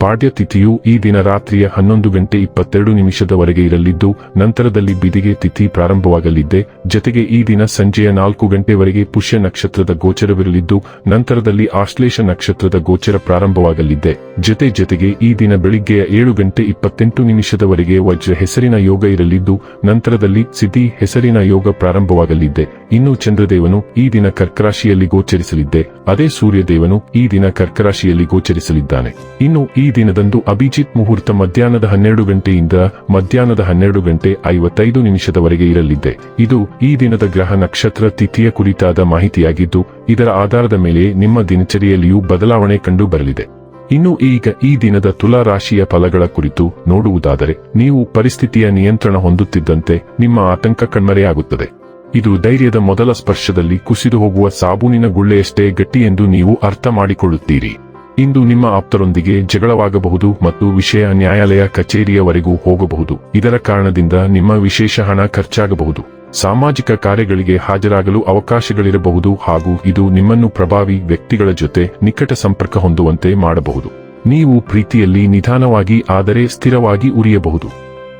ಪಾಡ್ಯ ತಿಥಿಯು ಈ ದಿನ ರಾತ್ರಿಯ ಹನ್ನೊಂದು ಗಂಟೆ ಇಪ್ಪತ್ತೆರಡು ನಿಮಿಷದವರೆಗೆ ಇರಲಿದ್ದು, ನಂತರದಲ್ಲಿ ಬಿದಿಗೆ ತಿಥಿ ಪ್ರಾರಂಭವಾಗಲಿದ್ದೆ. ಜತೆಗೆ ಈ ದಿನ ಸಂಜೆಯ ನಾಲ್ಕು ಗಂಟೆವರೆಗೆ ಪುಷ್ಯ ನಕ್ಷತ್ರದ ಗೋಚರವಿರಲಿದ್ದು, ನಂತರದಲ್ಲಿ ಆಶ್ಲೇಷ ನಕ್ಷತ್ರದ ಗೋಚರ ಪ್ರಾರಂಭವಾಗಲಿದ್ದೆ. ಜತೆ ಜತೆಗೆ ಈ ದಿನ ಬೆಳಿಗ್ಗೆಯ ಏಳು ಗಂಟೆ ಇಪ್ಪತ್ತೆಂಟು ನಿಮಿಷದವರೆಗೆ ವಜ್ರ ಹೆಸರಿನ ಯೋಗ ಇರಲಿದ್ದು, ನಂತರದಲ್ಲಿ ಸಿದ್ಧಿ ಹೆಸರಿನ ಯೋಗ ಪ್ರಾರಂಭವಾಗಲಿದ್ದೆ. ಇನ್ನು ಚಂದ್ರದೇವನು ಈ ದಿನ ಕರ್ಕರಾಶಿಯಲ್ಲಿ ಗೋಚರಿಸಲಿದ್ದೆ. ಅದೇ ಸೂರ್ಯದೇವನು ಈ ದಿನ ಕರ್ಕರಾಶಿಯಲ್ಲಿ ಗೋಚರಿಸಲಿದ್ದಾನೆ. ಇನ್ನು ಈ ದಿನದಂದು ಅಭಿಜಿತ್ ಮುಹೂರ್ತ ಮಧ್ಯಾಹ್ನದ ಹನ್ನೆರಡು ಗಂಟೆಯಿಂದ ಮಧ್ಯಾಹ್ನದ ಹನ್ನೆರಡು ಗಂಟೆ ಐವತ್ತೈದು ನಿಮಿಷದವರೆಗೆ ಇರಲಿದೆ. ಇದು ಈ ದಿನದ ಗ್ರಹ ನಕ್ಷತ್ರ ತಿಥಿಯ ಕುರಿತಾದ ಮಾಹಿತಿಯಾಗಿದ್ದು, ಇದರ ಆಧಾರದ ಮೇಲೆ ನಿಮ್ಮ ದಿನಚರಿಯಲ್ಲಿಯೂ ಬದಲಾವಣೆ ಕಂಡು ಬರಲಿದೆ ಇನ್ನು ಈಗ ಈ ದಿನದ ತುಲಾ ರಾಶಿಯ ಫಲಗಳ ಕುರಿತು ನೋಡುವುದಾದರೆ, ನೀವು ಪರಿಸ್ಥಿತಿಯ ನಿಯಂತ್ರಣ ಹೊಂದುತ್ತಿದ್ದಂತೆ ನಿಮ್ಮ ಆತಂಕ ಕಣ್ಮರೆಯಾಗುತ್ತದೆ. ಇದು ಧೈರ್ಯದ ಮೊದಲ ಸ್ಪರ್ಶದಲ್ಲಿ ಕುಸಿದು ಹೋಗುವ ಸಾಬೂನಿನ ಗುಳ್ಳೆಯಷ್ಟೇ ಗಟ್ಟಿ ಎಂದು ನೀವು ಅರ್ಥ ಮಾಡಿಕೊಳ್ಳುತ್ತೀರಿ. ಇಂದು ನಿಮ್ಮ ಆಪ್ತರೊಂದಿಗೆ ಜಗಳವಾಗಬಹುದು ಮತ್ತು ವಿಷಯ ನ್ಯಾಯಾಲಯ ಕಚೇರಿಯವರೆಗೂ ಹೋಗಬಹುದು. ಇದರ ಕಾರಣದಿಂದ ನಿಮ್ಮ ವಿಶೇಷ ಹಣ ಖರ್ಚಾಗಬಹುದು. ಸಾಮಾಜಿಕ ಕಾರ್ಯಗಳಿಗೆ ಹಾಜರಾಗಲು ಅವಕಾಶಗಳಿರಬಹುದು ಹಾಗೂ ಇದು ನಿಮ್ಮನ್ನು ಪ್ರಭಾವಿ ವ್ಯಕ್ತಿಗಳ ಜೊತೆ ನಿಕಟ ಸಂಪರ್ಕ ಹೊಂದುವಂತೆ ಮಾಡಬಹುದು. ನೀವು ಪ್ರೀತಿಯಲ್ಲಿ ನಿಧಾನವಾಗಿ ಆದರೆ ಸ್ಥಿರವಾಗಿ ಉರಿಯಬಹುದು.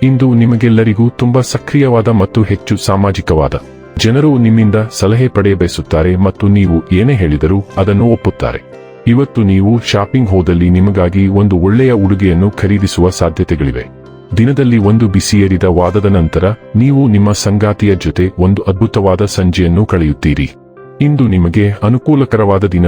ಇಂದು ನಿಮಗೆಲ್ಲರಿಗೂ ತುಂಬಾ ಸಕ್ರಿಯವಾದ ಮತ್ತು ಹೆಚ್ಚು ಸಾಮಾಜಿಕವಾದ ಜನರು ನಿಮ್ಮಿಂದ ಸಲಹೆ ಪಡೆಯಬಯಸುತ್ತಾರೆ ಮತ್ತು ನೀವು ಏನೇ ಹೇಳಿದರೂ ಅದನ್ನು ಒಪ್ಪುತ್ತಾರೆ. ಇವತ್ತು ನೀವು ಶಾಪಿಂಗ್ ಹೋದಲ್ಲಿ ನಿಮಗಾಗಿ ಒಂದು ಒಳ್ಳೆಯ ಉಡುಗೆಯನ್ನು ಖರೀದಿಸುವ ಸಾಧ್ಯತೆಗಳಿವೆ. ದಿನದಲ್ಲಿ ಒಂದು ಬಿಸಿಯೇರಿದ ವಾದದ ನಂತರ ನೀವು ನಿಮ್ಮ ಸಂಗಾತಿಯ ಜೊತೆ ಒಂದು ಅದ್ಭುತವಾದ ಸಂಜೆಯನ್ನು ಕಳೆಯುತ್ತೀರಿ. ಇಂದು ನಿಮಗೆ ಅನುಕೂಲಕರವಾದ ದಿನ,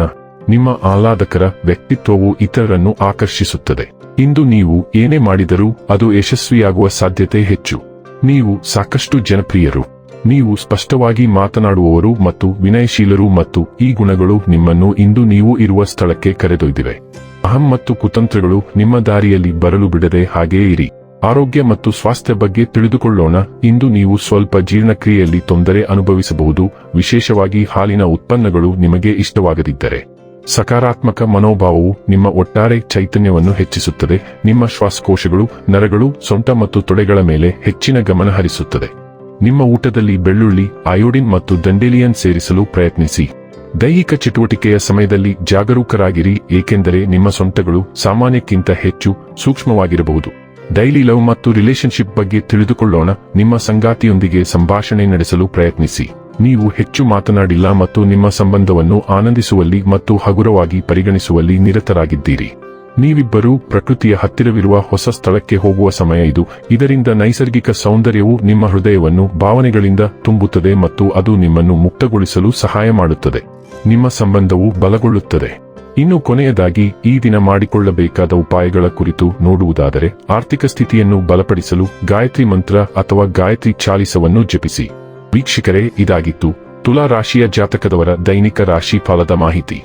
ನಿಮ್ಮ ಆಹ್ಲಾದಕರ ವ್ಯಕ್ತಿತ್ವವು ಇತರರನ್ನು ಆಕರ್ಷಿಸುತ್ತದೆ. ಇಂದು ನೀವು ಏನೇ ಮಾಡಿದರೂ ಅದು ಯಶಸ್ವಿಯಾಗುವ ಸಾಧ್ಯತೆ ಹೆಚ್ಚು. ನೀವು ಸಾಕಷ್ಟು ಜನಪ್ರಿಯರು. ನೀವು ಸ್ಪಷ್ಟವಾಗಿ ಮಾತನಾಡುವವರು ಮತ್ತು ವಿನಯಶೀಲರು ಮತ್ತು ಈ ಗುಣಗಳು ನಿಮ್ಮನ್ನು ಇಂದು ನೀವು ಇರುವ ಸ್ಥಳಕ್ಕೆ ಕರೆದೊಯ್ದಿವೆ. ಅಹಂ ಮತ್ತು ಕುತಂತ್ರಗಳು ನಿಮ್ಮ ದಾರಿಯಲ್ಲಿ ಬರಲು ಬಿಡದೆ ಹಾಗೇ ಇರಿ. ಆರೋಗ್ಯ ಮತ್ತು ಸ್ವಾಸ್ಥ್ಯ ಬಗ್ಗೆ ತಿಳಿದುಕೊಳ್ಳೋಣ. ಇಂದು ನೀವು ಸ್ವಲ್ಪ ಜೀರ್ಣಕ್ರಿಯೆಯಲ್ಲಿ ತೊಂದರೆ ಅನುಭವಿಸಬಹುದು. ವಿಶೇಷವಾಗಿ ಹಾಲಿನ ಉತ್ಪನ್ನಗಳು ನಿಮಗೆ ಇಷ್ಟವಾಗದಿದ್ದರೆ. ಸಕಾರಾತ್ಮಕ ಮನೋಭಾವವು ನಿಮ್ಮ ಒಟ್ಟಾರೆ ಚೈತನ್ಯವನ್ನು ಹೆಚ್ಚಿಸುತ್ತದೆ. ನಿಮ್ಮ ಶ್ವಾಸಕೋಶಗಳು, ನರಗಳು, ಸೊಂಟ ಮತ್ತು ತೊಡೆಗಳ ಮೇಲೆ ಹೆಚ್ಚಿನ ಗಮನ ಹರಿಸುತ್ತದೆ. ನಿಮ್ಮ ಊಟದಲ್ಲಿ ಬೆಳ್ಳುಳ್ಳಿ, ಅಯೋಡಿನ್ ಮತ್ತು ದಂಡೇಲಿಯನ್ ಸೇರಿಸಲು ಪ್ರಯತ್ನಿಸಿ. ದೈಹಿಕ ಚಟುವಟಿಕೆಯ ಸಮಯದಲ್ಲಿ ಜಾಗರೂಕರಾಗಿರಿ, ಏಕೆಂದರೆ ನಿಮ್ಮ ಸೊಂಟಗಳು ಸಾಮಾನ್ಯಕ್ಕಿಂತ ಹೆಚ್ಚು ಸೂಕ್ಷ್ಮವಾಗಿರಬಹುದು. ಡೈಲಿ ಲವ್ ಮತ್ತು ರಿಲೇಶನ್ಶಿಪ್ ಬಗ್ಗೆ ತಿಳಿದುಕೊಳ್ಳೋಣ, ನಿಮ್ಮ ಸಂಗಾತಿಯೊಂದಿಗೆ ಸಂಭಾಷಣೆ ನಡೆಸಲು ಪ್ರಯತ್ನಿಸಿ. ನೀವು ಹೆಚ್ಚು ಮಾತನಾಡಿಲ್ಲ ಮತ್ತು ನಿಮ್ಮ ಸಂಬಂಧವನ್ನು ಆನಂದಿಸುವಲ್ಲಿ ಮತ್ತು ಹಗುರವಾಗಿ ಪರಿಗಣಿಸುವಲ್ಲಿ ನಿರತರಾಗಿದ್ದೀರಿ. ನೀವಿಬ್ಬರೂ ಪ್ರಕೃತಿಯ ಹತ್ತಿರವಿರುವ ಹೊಸ ಸ್ಥಳಕ್ಕೆ ಹೋಗುವ ಸಮಯ ಇದು. ಇದರಿಂದ ನೈಸರ್ಗಿಕ ಸೌಂದರ್ಯವು ನಿಮ್ಮ ಹೃದಯವನ್ನು ಭಾವನೆಗಳಿಂದ ತುಂಬುತ್ತದೆ ಮತ್ತು ಅದು ನಿಮ್ಮನ್ನು ಮುಕ್ತಗೊಳಿಸಲು ಸಹಾಯ ಮಾಡುತ್ತದೆ. ನಿಮ್ಮ ಸಂಬಂಧವು ಬಲಗೊಳ್ಳುತ್ತದೆ. ಇನ್ನು ಕೊನೆಯದಾಗಿ, ಈ ದಿನ ಮಾಡಿಕೊಳ್ಳಬೇಕಾದ ಉಪಾಯಗಳ ಕುರಿತು ನೋಡುವುದಾದರೆ, ಆರ್ಥಿಕ ಸ್ಥಿತಿಯನ್ನು ಬಲಪಡಿಸಲು ಗಾಯತ್ರಿ ಮಂತ್ರ ಅಥವಾ ಗಾಯತ್ರಿ ಚಾಲಿಸವನ್ನು ಜಪಿಸಿ. ವೀಕ್ಷಕರೇ, ಇದಾಗಿತ್ತು. ತುಲಾ ರಾಶಿಯ ಜಾತಕದವರ ದೈನಿಕ ರಾಶಿ ಫಲದ ಮಾಹಿತಿ.